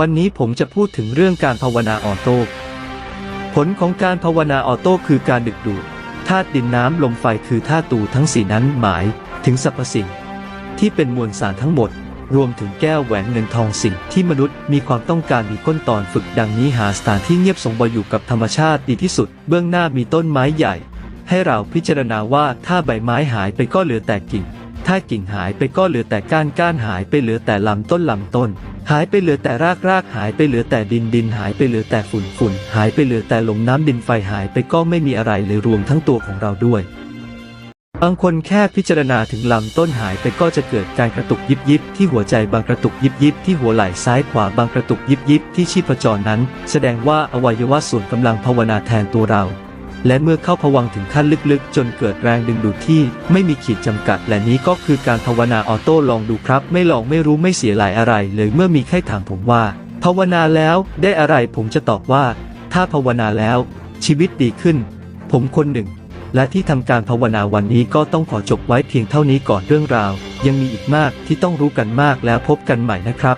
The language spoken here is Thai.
วันนี้ผมจะพูดถึงเรื่องการภาวนาออโต้ผลของการภาวนาออโต้คือการดึกดูดธาตุดินน้ำลมไฟคือธาตุตูทั้งสี่นั้นหมายถึงสรรพสิ่ง ที่เป็นมวลสารทั้งหมด รวมถึงแก้วแหวนเงินทองสิ่งที่มนุษย์มีความต้องการมีก้นตอนฝึกดังนี้หาสถานที่เงียบสงบอยู่กับธรรมชาติดีที่สุด เบื้องหน้ามีต้นไม้ใหญ่ ให้เราพิจารณาว่าถ้าใบไม้หายไปก็เหลือแต่กิ่ง ถ้ากิ่งหายไปก็เหลือแต่ก้านก้านหายไปเหลือแต่ลำต้นลำต้น หายไปเหลือแต่รากรากหายไปเหลือแต่ดินดินหายไปเหลือแต่ฝุ่นฝุ่นหายไปเหลือแต่ลมน้ำดินไฟหายไปก็ไม่มีอะไรเลยรวมทั้งตัวของเราด้วยบางคนแค่พิจารณาถึงลำต้นหายไปก็จะเกิดการกระตุกยิบยิบที่หัวใจบางกระตุกยิบยิบที่หัวไหล่ซ้ายขวาบางกระตุกยิบยิบที่ชีพจรนั้น แสดงว่าอวัยวะส่วนกำลังภาวนาแทนตัวเรา และเมื่อเข้าผวังถึงขั้นลึกๆ จนเกิดแรงดึงดูดที่ไม่มีขีดจำกัด และนี้ก็คือการภาวนาออโต้ลองดูครับ ไม่ลองไม่รู้ไม่เสียหลายอะไร เลยเมื่อมีใครถามผมว่า ภาวนาแล้วได้อะไรผมจะตอบว่า ถ้าภาวนาแล้ว ชีวิตดีขึ้น ผมคนหนึ่ง และที่ทำการภาวนาวันนี้ก็ต้องขอจบไว้เพียงเท่านี้ก่อนเรื่องราว ยังมีอีกมากที่ต้องรู้กันมากแล้วพบกันใหม่นะครับ